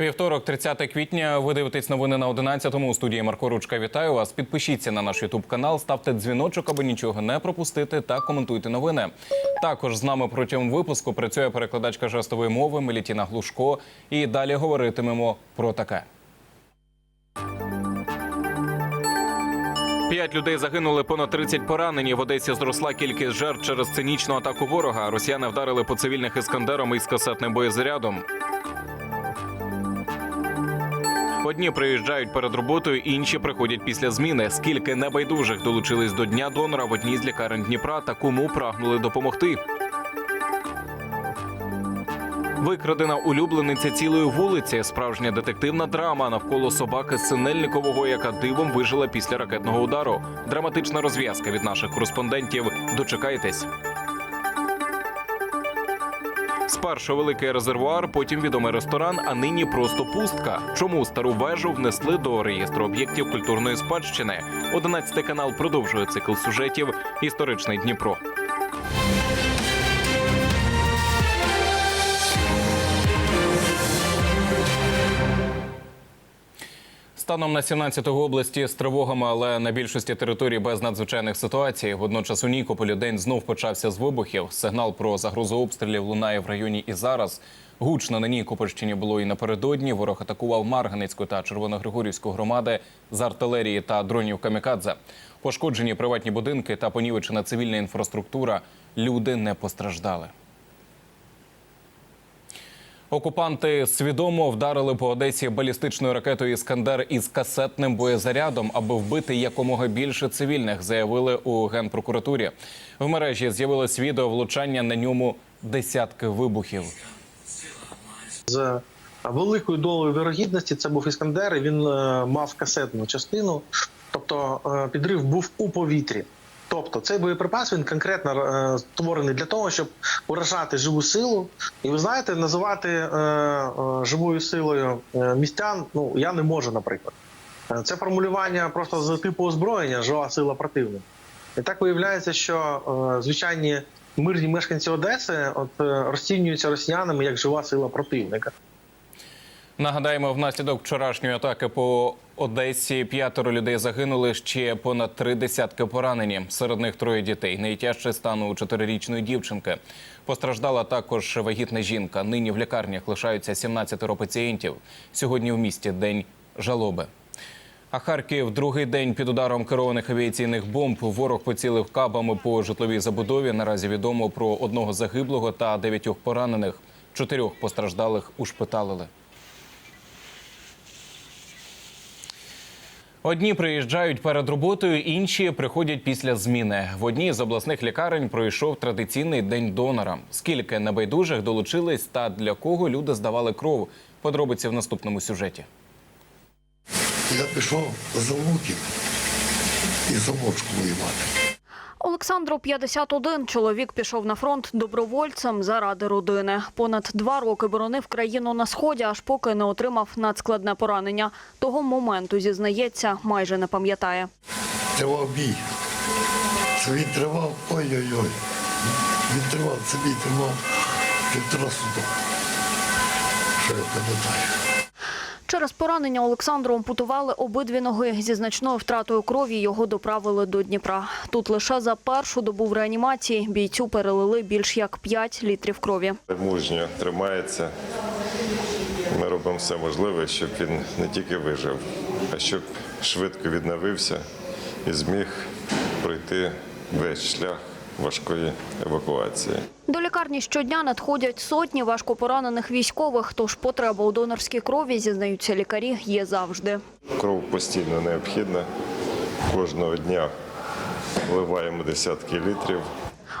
Вівторок, 30 квітня. Ви дивитесь новини на 11-му. У студії Марко Ручка. Вітаю вас. Підпишіться на наш Ютуб канал, ставте дзвіночок, аби нічого не пропустити, та коментуйте новини. Також з нами протягом випуску працює перекладачка жестової мови Мелітіна Глушко. І далі говоритимемо про таке. П'ять людей загинули, понад 30 поранені. В Одесі зросла кількість жертв через цинічну атаку ворога. Росіяни вдарили по цивільних іскандером із касетним боєзарядом. Одні приїжджають перед роботою, інші приходять після зміни. Скільки небайдужих долучились до дня донора в одній з лікарень Дніпра та кому прагнули допомогти. Викрадена улюблениця цілої вулиці. Справжня детективна драма навколо собаки Синельникового, яка дивом вижила після ракетного удару. Драматична розв'язка від наших кореспондентів. Дочекайтесь. Спершу великий резервуар, потім відомий ресторан, а нині просто пустка. Чому стару вежу внесли до реєстру об'єктів культурної спадщини? 11 канал продовжує цикл сюжетів Історичний Дніпро. Станом на 17 області з тривогами, але на більшості територій без надзвичайних ситуацій. Водночас у Нікополі день знов почався з вибухів. Сигнал про загрозу обстрілів лунає в районі і зараз. Гучно на Нікопольщині було і напередодні. Ворог атакував Марганицьку та Червоногригорівську громади з артилерії та дронів камікадзе. Пошкоджені приватні будинки та понівечена цивільна інфраструктура. Люди не постраждали. Окупанти свідомо вдарили по Одесі балістичною ракетою Іскандер із касетним боєзарядом, аби вбити якомога більше цивільних, заявили у генпрокуратурі. В мережі з'явилось відео влучання на ньому десятки вибухів. з великою долею вірогідності це був іскандер. Він е, мав касетну частину, тобто е, підрив був у повітрі. Тобто цей боєприпас він конкретно е, створений для того, щоб уражати живу силу. І ви знаєте, називати е, е, живою силою е, містян. Ну я не можу, наприклад. Е, Це формулювання просто з типу озброєння жива сила противника. І так виявляється, що е, звичайні мирні мешканці Одеси от е, розцінюються росіянами як жива сила противника. Нагадаємо, внаслідок вчорашньої атаки по Одесі п'ятеро людей загинули, ще понад три десятки поранені. Серед них троє дітей. Найтяжчий стан у чотирирічної дівчинки. Постраждала також вагітна жінка. Нині в лікарнях лишаються 17 пацієнтів. Сьогодні в місті день жалоби. А Харків другий день під ударом керованих авіаційних бомб. Ворог поцілив кабами по житловій забудові. Наразі відомо про одного загиблого та дев'ятьох поранених. Чотирьох постраждалих ушпиталили. Одні приїжджають перед роботою, інші приходять після зміни. В одній з обласних лікарень пройшов традиційний день донора. Скільки небайдужих долучились та для кого люди здавали кров? Подробиці в наступному сюжеті. Я пішов за луків і замочку воювати. Олександру 51. Чоловік пішов на фронт добровольцем заради родини. Понад два роки боронив країну на сході, аж поки не отримав надскладне поранення. Того моменту зізнається, майже не пам'ятає. Тривав бій. Він тривав, ой-ой-ой. Він тривав, бій тривав півтора суток. Що я пам'ятаю? Через поранення Олександру ампутували обидві ноги. Зі значною втратою крові його доправили до Дніпра. Тут лише за першу добу в реанімації бійцю перелили більш як 5 літрів крові. мужньо тримається. Ми робимо все можливе, щоб він не тільки вижив, а щоб швидко відновився і зміг пройти весь шлях важкої евакуації. До лікарні щодня надходять сотні важкопоранених військових, тож потреба у донорській крові, зізнаються лікарі, є завжди. Кров постійно необхідна. Кожного дня вливаємо десятки літрів.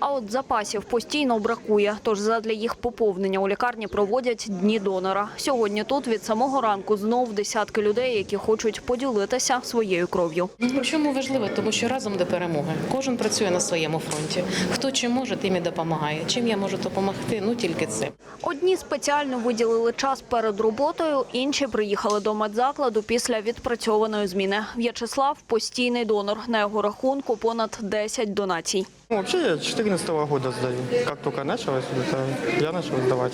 А от запасів постійно бракує, тож задля їх поповнення у лікарні проводять дні донора. Сьогодні тут від самого ранку знов десятки людей, які хочуть поділитися своєю кров'ю. Чому важливо? Тому що разом до перемоги. Кожен працює на своєму фронті. Хто чим може, тим і допомагає. Чим я можу допомогти? Ну тільки це. Одні спеціально виділили час перед роботою, інші приїхали до медзакладу після відпрацьованої зміни. В'ячеслав постійний донор. На його рахунку понад 10 донацій. Ну, Вообще я 14 года сдаю. Как только началось, это я начал сдавать.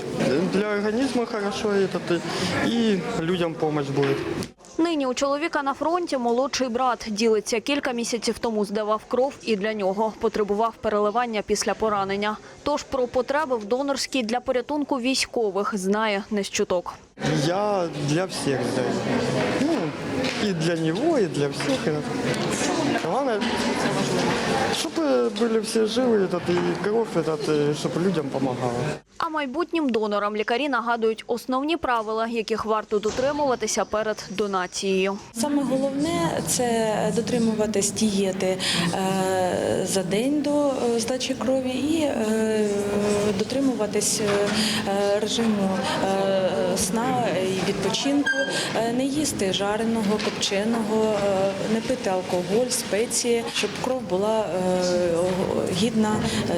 Для организма хорошо этот, и людям помощь будет. Нині у чоловіка на фронті молодший брат ділиться. Кілька місяців тому здавав кров і для нього потребував переливання після поранення. Тож про потреби в донорській для порятунку військових знає не з чуток. Я для всех сдаю. Ну, и для него, и для всех. этот. Главное, чтобы были все живы, этот, и кровь, этот, чтобы людям помогала. А майбутнім донорам лікарі нагадують основні правила, яких варто дотримуватися перед донацією. Саме головне це дотримуватись дієти е, за день до е, здачі крові і е, дотримуватись е, режиму е, сна і відпочинку, е, не їсти жареного, копченого, е, не пити алкоголь, спеції, щоб кров була е, гідна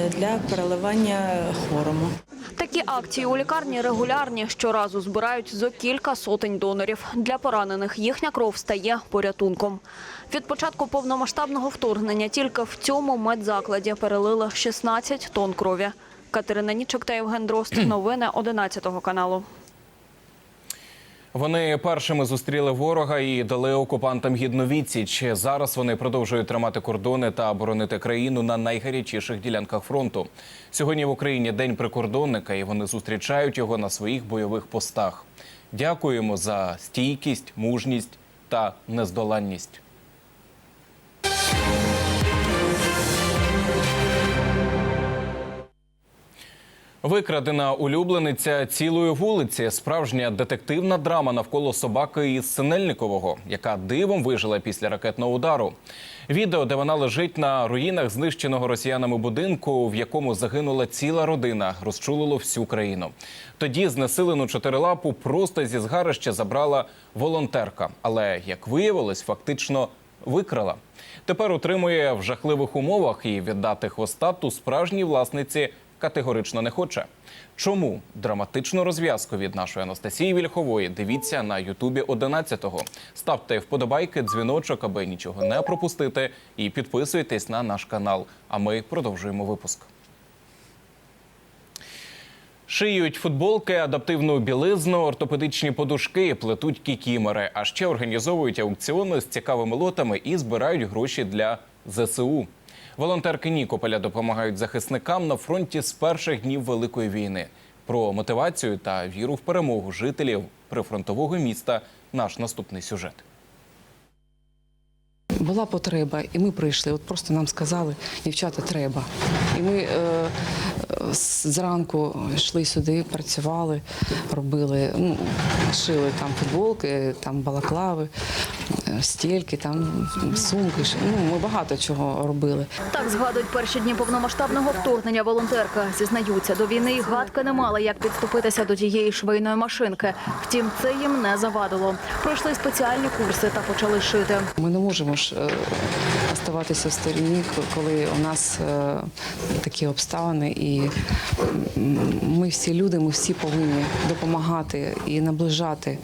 для переливання хворому. Такі акції у лікарні регулярні. Щоразу збирають зо кілька сотень донорів. Для поранених їхня кров стає порятунком. Від початку повномасштабного вторгнення тільки в цьому медзакладі перелили 16 тонн крові. Катерина Нічок та Євген Дрозд. Новини 11 каналу. Вони першими зустріли ворога і дали окупантам гідну відсіч. Зараз вони продовжують тримати кордони та оборонити країну на найгарячіших ділянках фронту. Сьогодні в Україні день прикордонника, і вони зустрічають його на своїх бойових постах. Дякуємо за стійкість, мужність та нездоланність. Викрадена улюблениця цілої вулиці. Справжня детективна драма навколо собаки із Синельникового, яка дивом вижила після ракетного удару. Відео, де вона лежить на руїнах знищеного росіянами будинку, в якому загинула ціла родина, розчулило всю країну. Тоді знесилену чотирилапу просто зі згарища забрала волонтерка, але як виявилось, фактично викрала. Тепер утримує в жахливих умовах і віддати хвостату справжній власниці категорично не хоче. Чому драматичну розв'язку від нашої Анастасії Вільхової дивіться на Ютубі 11-го. Ставте вподобайки, дзвіночок, аби нічого не пропустити, і підписуйтесь на наш канал. А ми продовжуємо випуск. Шиють футболки, адаптивну білизну, ортопедичні подушки, плетуть кікімери, а ще організовують аукціони з цікавими лотами і збирають гроші для ЗСУ. Волонтерки Нікополя допомагають захисникам на фронті з перших днів Великої війни. Про мотивацію та віру в перемогу жителів прифронтового міста наш наступний сюжет. Була потреба, і ми прийшли. От просто нам сказали, дівчата, треба. І ми е, зранку йшли сюди, працювали, робили, ну, шили там футболки, там балаклави, стільки, там сумки. Ну, ми багато чого робили. Так згадують перші дні повномасштабного вторгнення волонтерка. Зізнаються, до війни й гадки не мали, як підступитися до тієї швейної машинки. Втім, це їм не завадило. Пройшли спеціальні курси та почали шити. Ми не можемо ж е, оставатися в стороні, коли у нас е, такі обставини, і ми всі люди, ми всі повинні допомагати і наближати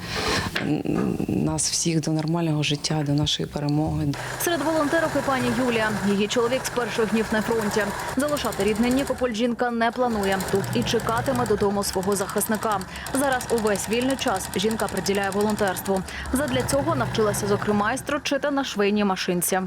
нас всіх до нормального життя, до нашої перемоги. Серед волонтерок і пані Юлія. Її чоловік з перших днів на фронті. Залишати рідний Нікополь жінка не планує. Тут і чекатиме додому свого захисника. Зараз увесь вільний час жінка приділяє волонтерству. Задля цього навчилася зокрема і строчити на швейній машинці.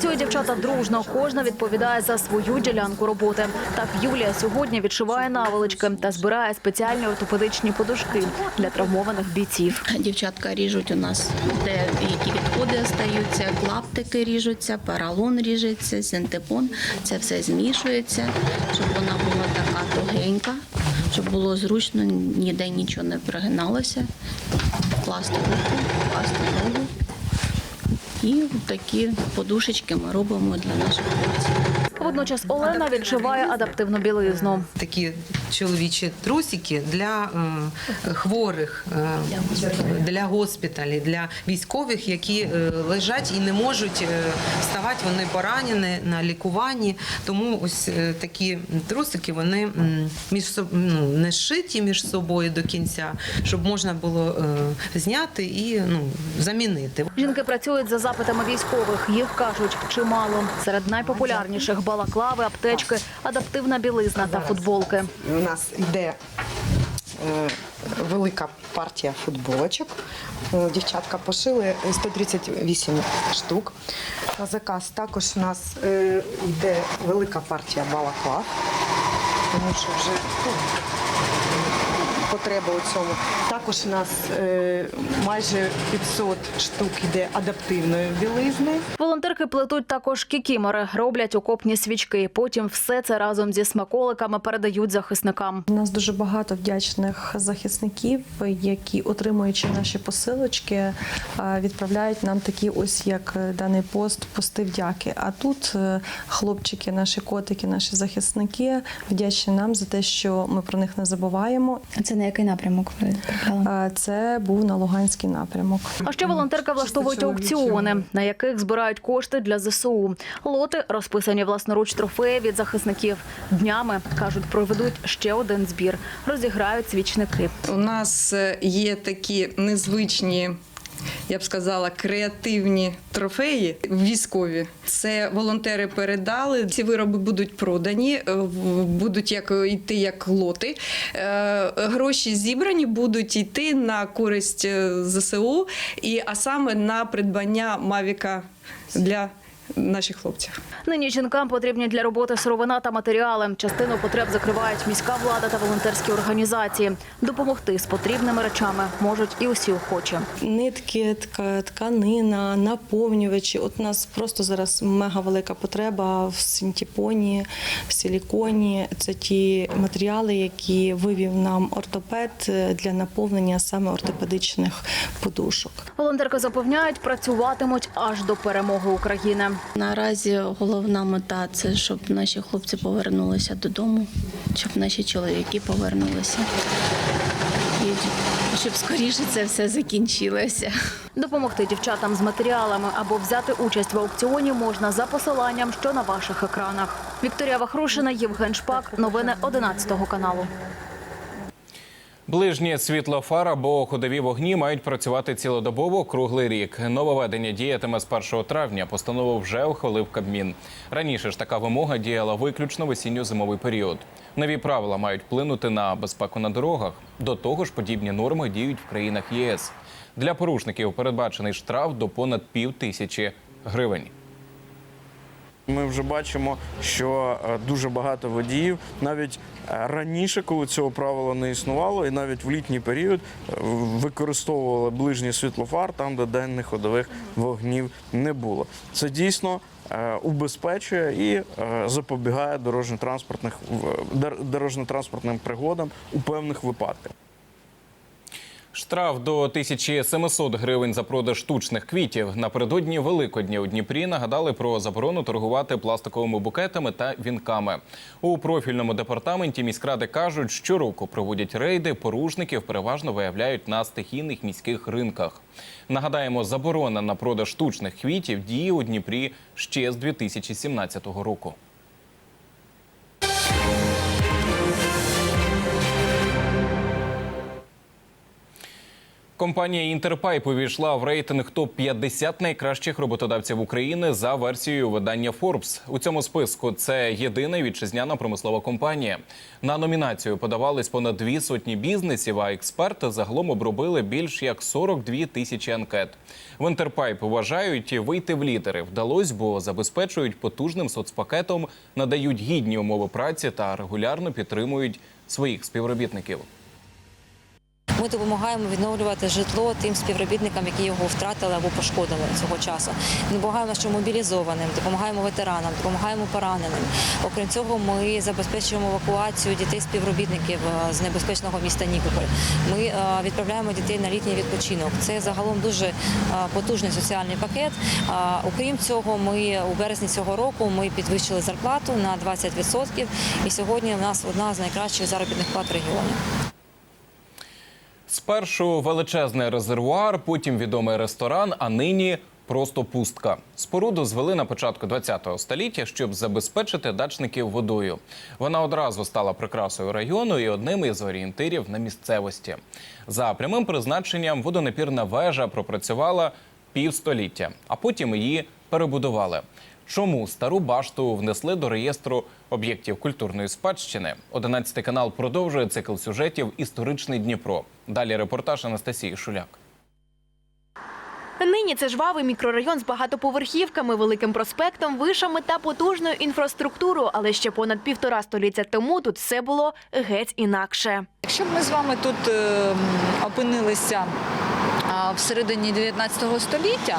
Працюють дівчата дружно. Кожна відповідає за свою ділянку роботи. Так Юлія сьогодні відшиває наволочки та збирає спеціальні ортопедичні подушки для травмованих бійців. Дівчатка ріжуть у нас, де які відходи остаються, клаптики ріжуться, паралон ріжеться, синтепон. Це все змішується, щоб вона була така тугенька, щоб було зручно, ніде нічого не прогиналося. Класти руку. І такі подушечки ми робимо для наших хлопців. Водночас Олена відшиває адаптивну білизну. такі чоловічі трусики для е, хворих, е, для госпіталів, для військових, які е, лежать і не можуть е, вставати. Вони поранені на лікуванні. Тому ось е, такі трусики вони між ну, не зшиті між собою до кінця, щоб можна було е, зняти і ну, замінити. Жінки працюють за запитами військових. Їх кажуть чимало. Серед найпопулярніших балаклави, аптечки, адаптивна білизна та футболки. У нас йде е, велика партія футболочок. Е, Дівчатка пошили 138 штук. На заказ також у нас е, йде велика партія балаклав, тому що вже ну, потреба у цьому. Також у нас е, майже 500 штук йде адаптивної білизни. Волонтерки плетуть також кікімори, роблять окопні свічки. Потім все це разом зі смаколиками передають захисникам. У нас дуже багато вдячних захисників, які, отримуючи наші посилочки, е, відправляють нам такі, ось як е, даний пост, пости вдяки. А тут е, хлопчики, наші котики, наші захисники вдячні нам за те, що ми про них не забуваємо. Це на який напрямок ви відправляли? Це був на Луганський напрямок. А ще волонтерка влаштовують аукціони, на яких збирають кошти для ЗСУ. Лоти розписані власноруч трофеї від захисників. Днями кажуть, проведуть ще один збір. Розіграють свічники. У нас е, є такі незвичні. Я б сказала, креативні трофеї військові. Це волонтери передали. Ці вироби будуть продані, е, будуть як йти як лоти. Е, Гроші зібрані будуть йти на користь е, ЗСУ, і а саме на придбання Мавіка для наших хлопців. Нині жінкам потрібні для роботи сировина та матеріали. Частину потреб закривають міська влада та волонтерські організації. Допомогти з потрібними речами можуть і усі охочі. Нитки, тка- тканина, наповнювачі. От у нас просто зараз мега велика потреба в синтепоні, в силіконі. Це ті матеріали, які вивів нам ортопед для наповнення саме ортопедичних подушок. Волонтерки запевняють, працюватимуть аж до перемоги України. Наразі головна мета це щоб наші хлопці повернулися додому, щоб наші чоловіки повернулися. І щоб скоріше це все закінчилося. Допомогти дівчатам з матеріалами або взяти участь в аукціоні можна за посиланням, що на ваших екранах. Вікторія Вахрушина, Євген Шпак. Новини 11 каналу. Ближні світлофар або ходові вогні мають працювати цілодобово круглий рік. Нововведення діятиме з 1 травня. Постанову вже ухвалив Кабмін. Раніше ж така вимога діяла виключно в осінньо-зимовий період. Нові правила мають вплинути на безпеку на дорогах. До того ж, подібні норми діють в країнах ЄС. Для порушників передбачений штраф до понад пів тисячі гривень. Ми вже бачимо, що е, дуже багато водіїв навіть е, раніше, коли цього правила не існувало, і навіть в літній період е, використовували ближній світлофар там, де денних ходових вогнів не було. Це дійсно убезпечує і запобігає дорожньо-транспортних дорожньо-транспортним пригодам у певних випадках. Штраф до 1700 гривень за продаж штучних квітів. Напередодні Великодня у Дніпрі нагадали про заборону торгувати пластиковими букетами та вінками. У профільному департаменті міськради кажуть, щороку проводять рейди. Порушників переважно виявляють на стихійних міських ринках. Нагадаємо, заборона на продаж штучних квітів діє у Дніпрі ще з 2017 року. Компанія Інтерпайп увійшла в рейтинг топ 50 найкращих роботодавців України за версією видання Forbes. У цьому списку це єдина вітчизняна промислова компанія. На номінацію подавались понад дві сотні бізнесів. А експерти загалом обробили більш як 42 тисячі анкет. В Інтерпайп вважають, вийти в лідери вдалось, бо забезпечують потужним соцпакетом, надають гідні умови праці та регулярно підтримують своїх співробітників. Ми допомагаємо відновлювати житло тим співробітникам, які його втратили або пошкодили цього часу. Допомагаємо нашим мобілізованим, допомагаємо ветеранам, допомагаємо пораненим. Окрім цього, ми забезпечуємо евакуацію дітей співробітників е, з небезпечного міста Нікополь. Ми е, відправляємо дітей на літній відпочинок. Це загалом дуже е, потужний соціальний пакет. Окрім цього, ми у березні цього року ми підвищили зарплату на 20%. І сьогодні у нас одна з найкращих заробітних плат в регіоні. Спершу величезний резервуар, потім відомий ресторан, а нині просто пустка. Споруду звели на початку ХХ століття, щоб забезпечити дачників водою. Вона одразу стала прикрасою району і одним із орієнтирів на місцевості. За прямим призначенням водонапірна вежа пропрацювала півстоліття, а потім її перебудували. Чому стару башту внесли до реєстру об'єктів культурної спадщини? 11 канал продовжує цикл сюжетів Історичний Дніпро. Далі репортаж Анастасії Шуляк. Нині це жвавий мікрорайон з багатоповерхівками, великим проспектом, вишами та потужною інфраструктурою. Але ще понад півтора століття тому тут все було геть інакше. Якщо б ми з вами тут е, опинилися а, в середині 19 століття,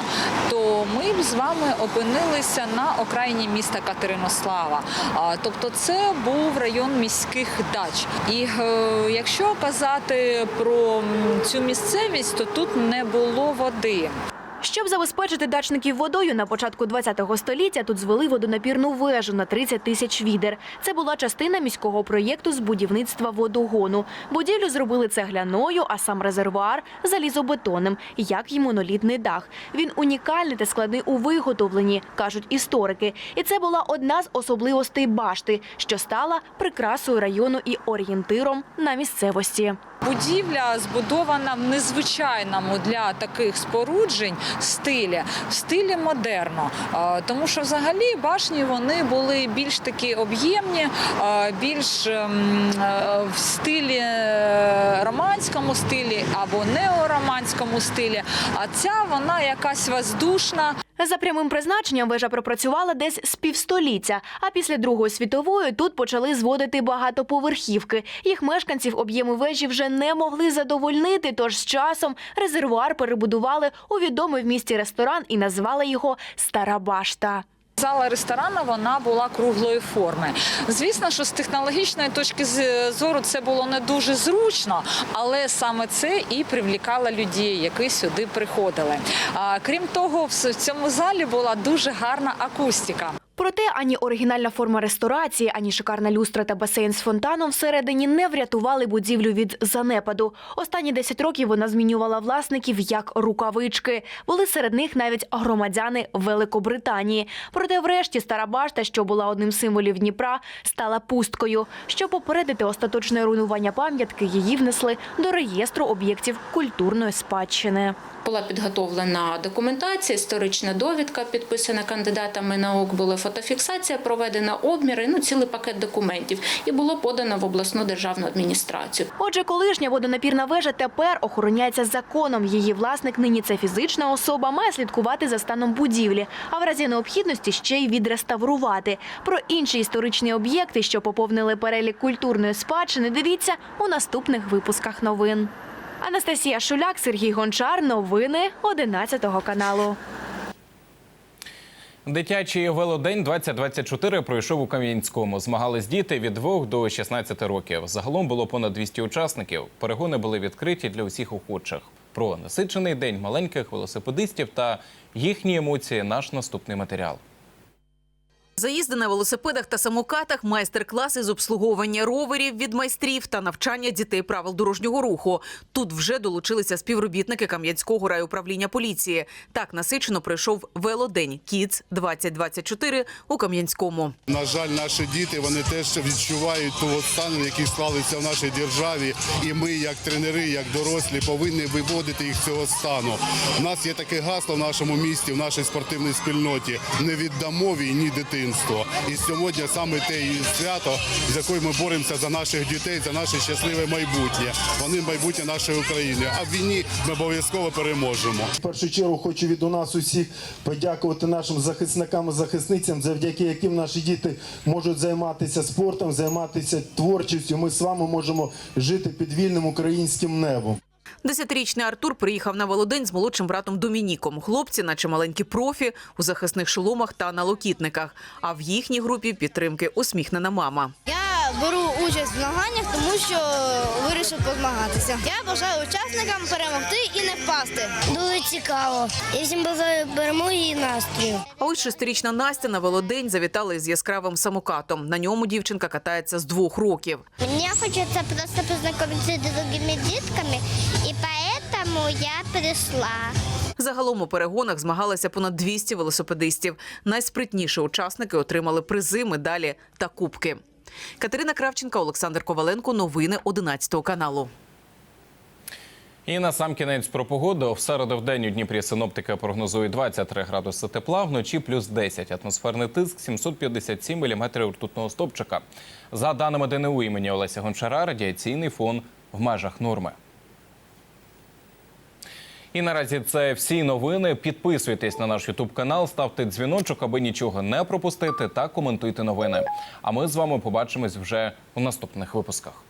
то ми б з вами опинилися на окраїні міста Катеринослава. Тобто це був район міських дач. І е, якщо казати про цю місцевість, то тут не було води. Щоб забезпечити дачників водою, на початку ХХ століття тут звели водонапірну вежу на 30 тисяч відер. Це була частина міського проєкту з будівництва водогону. Будівлю зробили цегляною, а сам резервуар – залізобетонним, як й монолітний дах. Він унікальний та складний у виготовленні, кажуть історики. І це була одна з особливостей башти, що стала прикрасою району і орієнтиром на місцевості. Будівля збудована в незвичайному для таких споруджень стилі, в стилі модерно. Тому що взагалі башні вони були більш такі об'ємні, більш ем, е, в стилі е, романському стилі або неороманському стилі. А ця вона якась воздушна. За прямим призначенням вежа пропрацювала десь з півстоліття. А після Другої світової тут почали зводити багатоповерхівки. Їх мешканців об'єми вежі вже не могли задовольнити. Тож з часом резервуар перебудували у відомий в місті ресторан і назвали його Стара Башта. Зала ресторану вона була круглої форми. Звісно, що з технологічної точки зору це було не дуже зручно, але саме це і привлікало людей, які сюди приходили. Крім того, в цьому залі була дуже гарна акустика. Проте ані оригінальна форма ресторації, ані шикарна люстра та басейн з фонтаном всередині не врятували будівлю від занепаду. Останні 10 років вона змінювала власників як рукавички. Були серед них навіть громадяни Великобританії. Проте, врешті, стара башта, що була одним з символів Дніпра, стала пусткою. Щоб попередити остаточне руйнування пам'ятки, її внесли до реєстру об'єктів культурної спадщини. Була підготовлена документація, історична довідка, підписана кандидатами наук, була фотофіксація, проведена обміри, ну цілий пакет документів, і було подано в обласну державну адміністрацію. Отже, колишня водонапірна вежа тепер охороняється законом. Її власник нині це фізична особа, має слідкувати за станом будівлі, а в разі необхідності ще й відреставрувати. Про інші історичні об'єкти, що поповнили перелік культурної спадщини, дивіться у наступних випусках новин. Анастасія Шуляк, Сергій Гончар. Новини 11 каналу. Дитячий велодень 2024 пройшов у Кам'янському. Змагались діти від 2 до 16 років. Загалом було понад 200 учасників. Перегони були відкриті для усіх охочих. Про насичений день маленьких велосипедистів та їхні емоції наш наступний матеріал. Заїзди на велосипедах та самокатах, майстер-класи з обслуговування роверів від майстрів та навчання дітей правил дорожнього руху. Тут вже долучилися співробітники Кам'янського райуправління поліції. Так насичено пройшов велодень Кіц 2024 у Кам'янському. На жаль, наші діти вони теж відчувають ту стан, який склалися в нашій державі, і ми, як тренери, як дорослі, повинні виводити їх з цього стану. У нас є таке гасло в нашому місті, в нашій спортивній спільноті: не віддамо війні дитинство. І сьогодні саме те свято, з якою ми боремося за наших дітей, за наше щасливе майбутнє. Вони майбутнє нашої України. А в війні ми обов'язково переможемо. В першу чергу хочу від у нас усіх подякувати нашим захисникам і захисницям, завдяки яким наші діти можуть займатися спортом, займатися творчістю. Ми з вами можемо жити під вільним українським небом. Десятирічний Артур приїхав на Володень з молодшим братом Домініком. Хлопці, наче маленькі профі, у захисних шоломах та на локітниках. А в їхній групі підтримки усміхнена мама. Я беру участь в змаганнях, тому що вирішив позмагатися. Я бажаю учасникам перемогти і не впасти. Дуже цікаво. Я всім бажаю перемоги і настрою. А ось шестирічна Настя на Володень завітала із яскравим самокатом. На ньому дівчинка катається з двох років. Мені хочеться просто познайомитися з другими дітками, і тому я прийшла. Загалом у перегонах змагалися понад 200 велосипедистів. Найспритніші учасники отримали призи, медалі та кубки. Катерина Кравченка, Олександр Коваленко. Новини 11 каналу. І на сам кінець про погоду. В середу в день у Дніпрі синоптики прогнозують 23 градуси тепла, вночі плюс 10. Атмосферний тиск 757 міліметрів ртутного стопчика. За даними ДНУ імені Олеся Гончара, радіаційний фон в межах норми. І наразі це всі новини. Підписуйтесь на наш Ютуб канал, ставте дзвіночок, аби нічого не пропустити, та коментуйте новини. А ми з вами побачимось вже у наступних випусках.